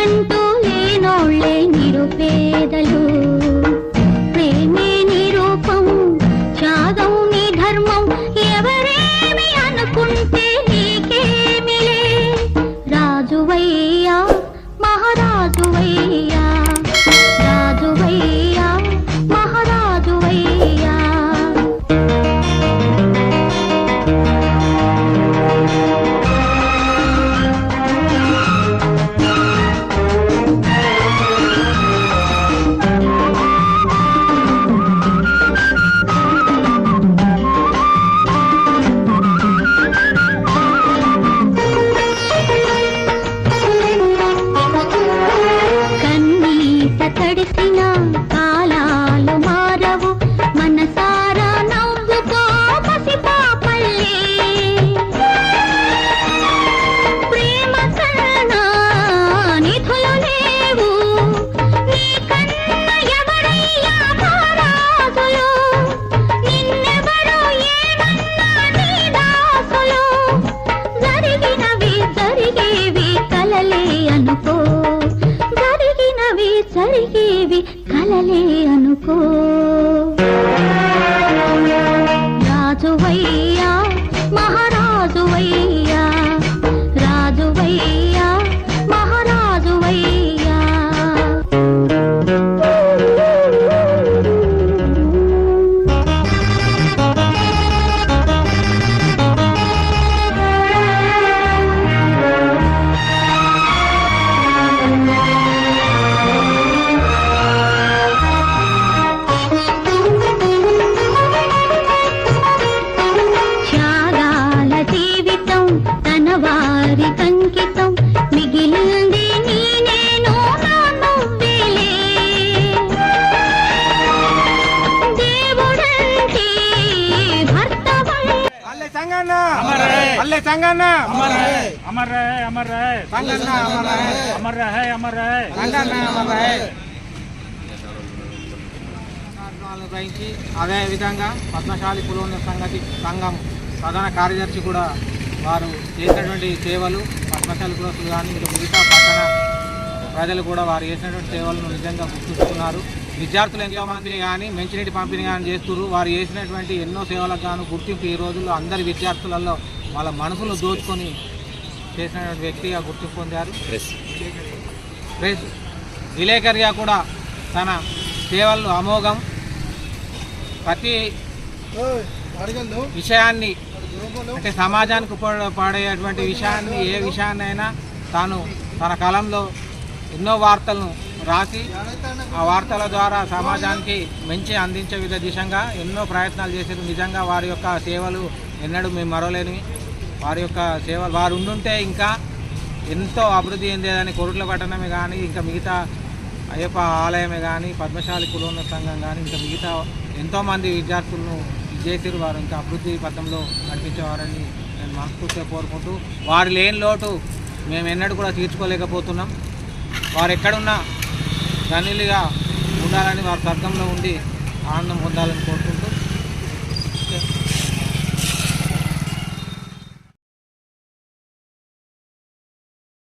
ಕಂಟು ನೀನೊಳ್ಳೆ ನಿರುಪೇದ కలిగేవి కలలే అనుకో. అల్లే సంగన్న. అమర్ రాయ్ అమర్ రాయ్ సంగన్న అమర్ రాయ్ అమర్ రాయ్ సంగన్న అమర్ రాయ్ గ్రహించి అదేవిధంగా పద్మశాలి కులోన్న సంగతి సంఘం ప్రధాన కార్యదర్శి కూడా వారు చేసినటువంటి సేవలు పద్మశాలి కులస్తులు కానీ మిగతా పట్టణ ప్రజలు కూడా వారు చేసినటువంటి సేవలను నిజంగా గుర్తిస్తున్నారు. విద్యార్థులు ఎంతో మందిని కానీ మంచినీటి పంపిణీ కానీ చేస్తున్నారు వారు చేసినటువంటి ఎన్నో సేవలకు గాను గుర్తింపు ఈ రోజుల్లో అందరి విద్యార్థులలో వాళ్ళ మనసును దోచుకొని చేసినటువంటి వ్యక్తిగా గుర్తింపు పొందారు. ప్రెస్. విలేకరిగా కూడా తన సేవలు అమోఘం. ప్రతి విషయాన్ని అంటే సమాజానికి పాడేటువంటి విషయాన్ని ఏ విషయాన్నైనా తాను తన కాలంలో ఎన్నో వార్తలను రాసి ఆ వార్తల ద్వారా సమాజానికి మంచి అందించే విధ దిశంగా ఎన్నో ప్రయత్నాలు చేశారు. నిజంగా వారి యొక్క సేవలు ఎన్నడూ మేము మరవలేని వారి యొక్క సేవలు వారు ఉండుంటే ఇంకా ఎంతో అభివృద్ధి చెందేదని కొరుట్ల పట్టణమే కానీ ఇంకా మిగతా అయ్యప్ప ఆలయమే కానీ పద్మశాలి కులోన్న సంఘం కానీ ఇంకా మిగతా ఎంతోమంది విద్యార్థులను ఇది చేసిరు వారు ఇంకా అభివృద్ధి పథంలో నడిపించేవారని నేను మనస్ఫూర్తిగా కోరుకుంటూ వారు లేని లోటు మేము ఎన్నడూ కూడా తీర్చుకోలేకపోతున్నాం. వారు ఎక్కడున్నా ధనిలుగా ఉండాలని వారి స్వర్గంలో ఉండి ఆనందం పొందాలని కోరుకుంటున్నాను